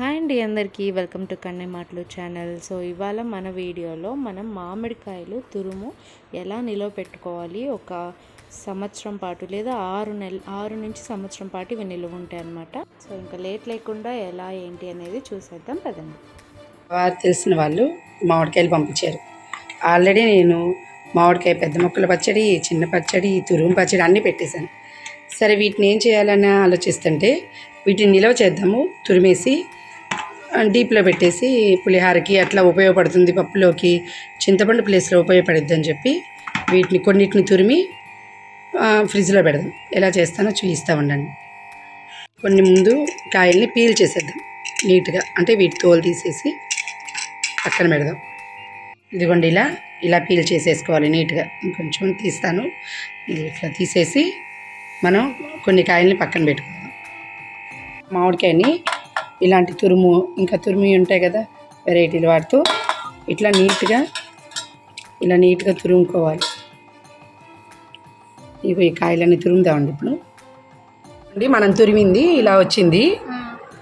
Hi అండి అందరికీ. Welcome to కన్నె మాటలు ఛానల్. సో ఇవాళ మన వీడియోలో మనం మామిడికాయలు తురుము ఎలా నిలవ పెట్టుకోవాలి? ఒక సంవత్సరం పాటు లేదా ఆరు నెల ఆరు నుంచి సంవత్సరం పాటు ఇవి నిలువ ఉంటాయి అన్నమాట. సో ఇంకా లేట్ లేకుండా ఎలా ఏంటి అనేది చూసేద్దాం పదండి. వారు తెలిసిన వాళ్ళు మామిడికాయలు పంపించారు. ఆల్రెడీ నేను మామిడికాయ పెద్ద మొక్కల పచ్చడి చిన్న పచ్చడి తురుము పచ్చడి అన్నీ పెట్టేశాను. సరే వీటిని ఏం చేయాలని ఆలోచిస్తుంటే వీటిని నిల్వ చేద్దాము తురిమేసి డీప్లో పెట్టేసి పులిహారకి అట్లా ఉపయోగపడుతుంది పప్పులోకి చింతపండు ప్లేస్లో ఉపయోగపడుద్ది అని చెప్పి వీటిని కొన్నిటిని తురిమి ఫ్రిడ్జ్లో పెడదాం. ఎలా చేస్తానో చూపిస్తూ ఉండండి. కొన్ని ముందు కాయల్ని పీల్ చేసేద్దాం నీట్గా. అంటే వీటి తోలు తీసేసి పక్కన పెడదాం. ఇదిగోండి ఇలా ఇలా పీల్ చేసేసుకోవాలి నీట్గా. ఇంకొంచెం తీస్తాను. ఇది ఇట్లా తీసేసి మనం కొన్ని కాయల్ని పక్కన పెట్టుకుందాం. మామిడికాయని ఇలాంటి తురుము ఇంకా తురుము ఉంటాయి కదా వెరైటీలు వాడుతూ ఇట్లా నీట్గా ఇలా నీట్గా తురుముకోవాలి. ఇవి ఈ కాయలన్నీ తురుముదామండి ఇప్పుడు. అండి మనం తురిమింది ఇలా వచ్చింది.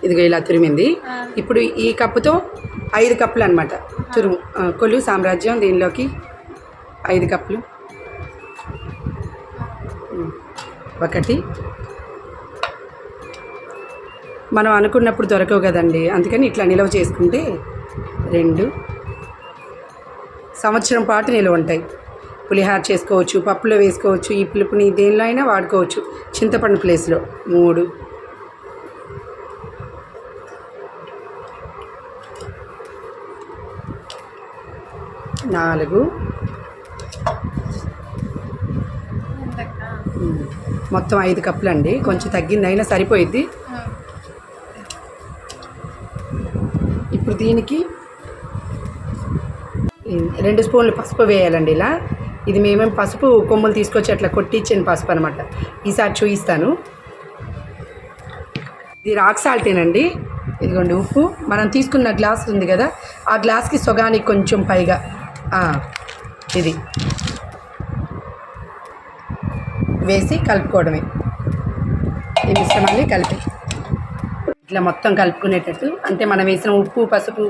ఇదిగో ఇలా తురిమింది. ఇప్పుడు ఈ కప్పుతో ఐదు కప్పులు అనమాట తురుము కొలు సామ్రాజ్యం దీనిలోకి ఐదు కప్పులు. ఒకటి మనం అనుకున్నప్పుడు దొరకవు కదండి. అందుకని ఇట్లా నిల్వ చేసుకుంటే రెండు సంవత్సరం పాటు నిల్వ ఉంటాయి. పులిహార చేసుకోవచ్చు పప్పులో వేసుకోవచ్చు ఈ పులుపుని దేనిలో అయినా వాడుకోవచ్చు. చింతపండు ప్లేస్లో మూడు. నాలుగు. మొత్తం ఐదు కప్పులు అండి కొంచెం తగ్గింది అయినా సరిపోయిద్ది ఇప్పుడు దీనికి రెండు స్పూన్లు పసుపు వేయాలండి ఇలా. ఇది మేమేం పసుపు కొమ్ములు తీసుకొచ్చి అట్లా కొట్టించిన పసుపు అనమాట ఈసారి చూపిస్తాను ఇది రాక్ సాల్టేనండి. ఇదిగోండి ఉప్పు. మనం తీసుకున్న గ్లాస్ ఉంది కదా ఆ గ్లాస్కి సొగానికి కొంచెం పైగా ఇది వేసి కలుపుకోవడమే. ఈ మిశ్రమాన్ని కలిపి? ఇట్లా మొత్తం కలుపుకునేటట్టు అంటే మనం వేసిన ఉప్పు పసుపు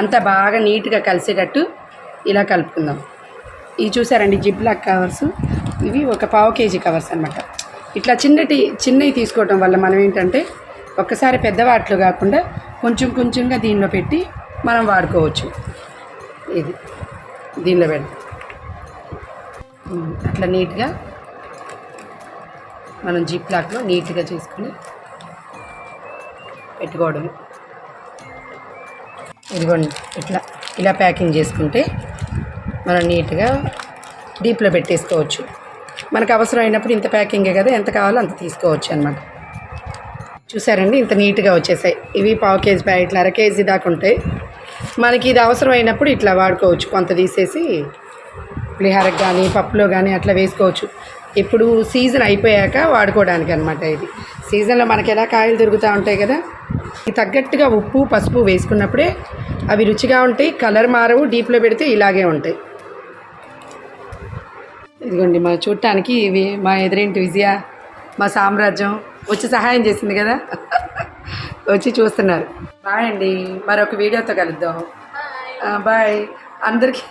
అంతా బాగా నీట్గా కలిసేటట్టు ఇలా కలుపుకుందాం. ఇవి చూసారండి జిప్లాక్ కవర్స్. ఇవి ఒక పావు కేజీ కవర్స్ అనమాట ఇట్లా చిన్నటి చిన్నవి తీసుకోవటం వల్ల మనం ఏంటంటే ఒక్కసారి పెద్ద వాటిలో కాకుండా కొంచెం కొంచెంగా దీనిలో పెట్టి మనం వాడుకోవచ్చు. ఇది దీనిలో పెడతాం అట్లా నీట్గా మనం జిప్లాక్లో నీట్గా చేసుకుని పెట్టుకోవడం. ఇదిగోండి ఇట్లా ఇలా ప్యాకింగ్ చేసుకుంటే మనం నీట్గా డీప్లో పెట్టేసుకోవచ్చు. మనకు అవసరం అయినప్పుడు ఇంత ప్యాకింగే కదా ఎంత కావాలో అంత తీసుకోవచ్చు అనమాట చూసారండి ఇంత నీట్గా వచ్చేసాయి. ఇవి పావు కేజీ ప్యాకెట్లు అర కేజీ దాకా ఉంటాయి. మనకి ఇది అవసరం అయినప్పుడు ఇట్లా వాడుకోవచ్చు. కొంత తీసేసి పులిహారకు కానీ పప్పులో కానీ అట్లా వేసుకోవచ్చు. ఇప్పుడు సీజన్ అయిపోయాక వాడుకోవడానికి అనమాట ఇది. సీజన్లో మనకి ఎలా కాయలు దొరుకుతూ ఉంటాయి కదా? ఈ తగ్గట్టుగా ఉప్పు పసుపు వేసుకున్నప్పుడే అవి రుచిగా ఉంటాయి కలర్ మారవు డీప్లో పెడితే ఇలాగే ఉంటాయి. ఇదిగోండి మా చూడటానికి ఇవి మా ఎదురింటి విజయ మా సామ్రాజ్యం వచ్చి సహాయం చేసింది కదా? వచ్చి చూస్తున్నారు. బాయ్ అండి మరొక వీడియోతో కలుద్దాం. బాయ్. అందరికీ.